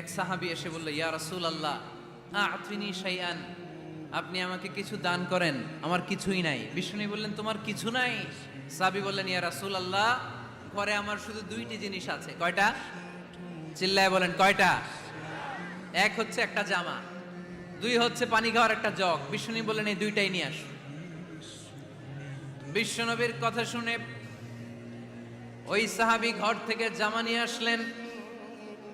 এক সাহাবি এসে বলল, ইয়া রাসূল আল্লাহ আতিনি শাইআন, আপনি আমাকে কিছু দান করেন, আমার কিছুই নাই। বিষ্ণু বললেন, তোমার কিছু নাই? সাবি বললেন, ইয়া রাসূল আল্লাহ ঘরে আমার শুধু দুইটি জিনিস আছে। কয়টা? চিল্লায় বলেন, কয়টা? এক হচ্ছে একটা জামা, দুই হচ্ছে পানি খাওয়ার একটা জগ। বিষ্ণু বললেন, এই দুইটাই নিয়ে আস। বিশ্বনবীর কথা শুনে ওই সাহাবি ঘর থেকে জামা নিয়ে আসলেন।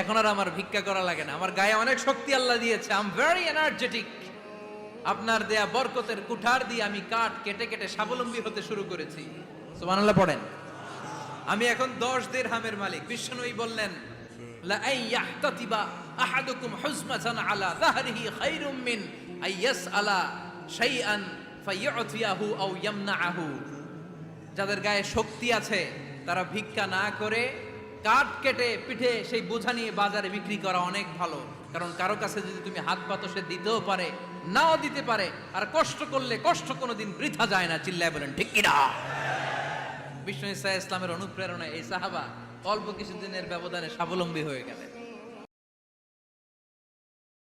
এখন আর আমার ভিক্ষা করা লাগে না। আমার গায়ে অনেক শক্তি আল্লাহ দিয়েছে। আই এম ভেরি এনার্জেটিক আপনার দেয়া বরকতের কুঠার দিয়ে আমি কাঠ কেটে কেটে স্বাবলম্বী হতে শুরু করেছি। সুবহানাল্লাহ, পড়েন। আমি এখন দশ দিরহামের মালিক। বিশ্বনবী বললেন লা আই আহাদুকুম হুজমাতান আলা যাহরিহি খায়রুম মিন আই শাইআন ফায়ুতিয়াহু আও ইয়ামনাহু যাদের গায়ে শক্তি আছে, তারা ভিক্ষা না করে কাঠ কেটে পিঠে সেই বোঝা নিয়ে বাজারে বিক্রি করা অনেক ভালো। কারণ কারও কাছে যদি তুমি হাত পাতো সে দিতেও পারে, নাও দিতে পারে। আর কষ্ট করলে কষ্ট কোনোদিন বৃথা যায় না, চিল্লায় বলেন, ঠিক কিনা বিষ্ণু ইসা ইসলামের অনুপ্রেরণায় এই সাহাবা অল্প কিছুদিনের ব্যবধানে স্বাবলম্বী হয়ে গেলেন।